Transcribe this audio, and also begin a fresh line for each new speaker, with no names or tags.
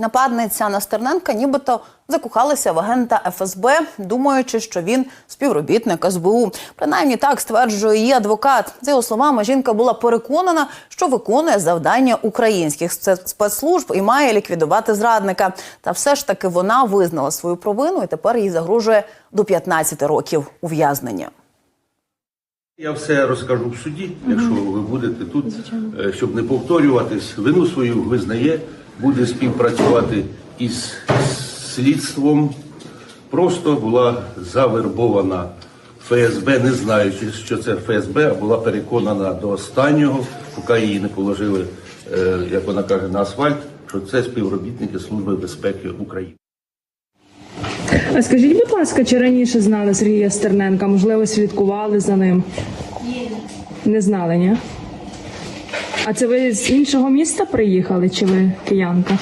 Нападниця Настерненка нібито закохалася в агента ФСБ, думаючи, що він співробітник СБУ. Принаймні так стверджує її адвокат. За його словами, жінка була переконана, що виконує завдання українських спецслужб і має ліквідувати зрадника. Та все ж таки вона визнала свою провину і тепер їй загрожує до 15 років ув'язнення.
Я все розкажу в суді, якщо ви будете тут, е, щоб не повторюватись. Вину свою визнає, буде співпрацювати із слідством. Просто була завербована ФСБ, не знаючи, що це ФСБ, а була переконана до останнього, поки її не положили, е, як вона каже, на асфальт, що це співробітники Служби безпеки України.
А скажіть, будь ласка, чи раніше знали Сергія Стерненка? Можливо, слідкували за ним? Ні. Не знали, ні? А це ви з іншого міста приїхали, чи ви киянка?